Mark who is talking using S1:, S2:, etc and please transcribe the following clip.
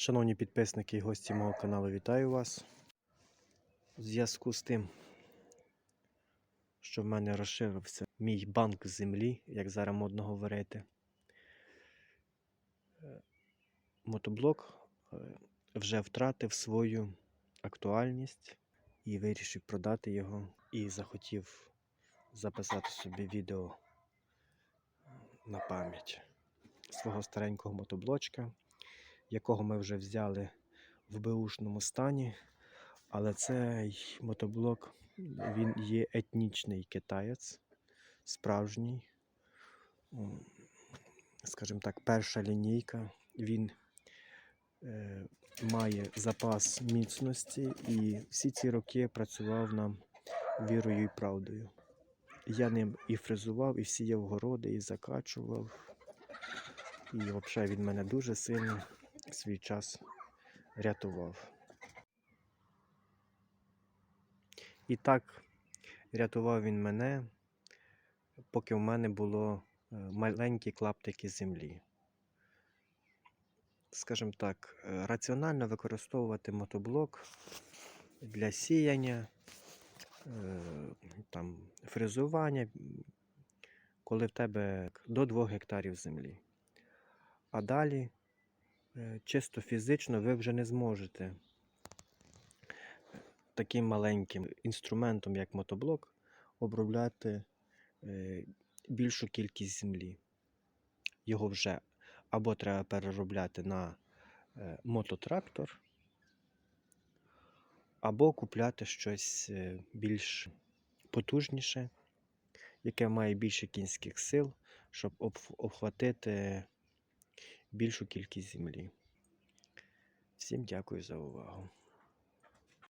S1: Шановні підписники і гості мого каналу, вітаю вас. У зв'язку з тим, що в мене розширився мій банк землі, як зараз модно говорити, е, мотоблок е, вже втратив свою актуальність і вирішив продати його і захотів записати собі відео на пам'ять свого старенького мотоблочка якого ми вже взяли в беушному стані. Але цей мотоблок він є етнічний китаєць, справжній. Скажімо так, перша лінійка. Він е, має запас міцності і всі ці роки працював нам вірою і правдою. Я ним і фрезував, і сіяв городи, і закачував. І взагалі він мене дуже сильно свій час рятував. І так рятував він мене, поки в мене було е, маленькі клаптики землі. Скажімо так, е, раціонально використовувати мотоблок для сіяння, е, там, фрезування, коли в тебе до 2 гектарів землі. А далі чисто фізично ви вже не зможете таким маленьким інструментом, як мотоблок, обробляти е, більшу кількість землі. Його вже або треба переробляти на е, мототрактор, або купляти щось е, більш потужніше, яке має більше кінських сил, щоб обхватити більшу кількість землі. Всім дякую за увагу.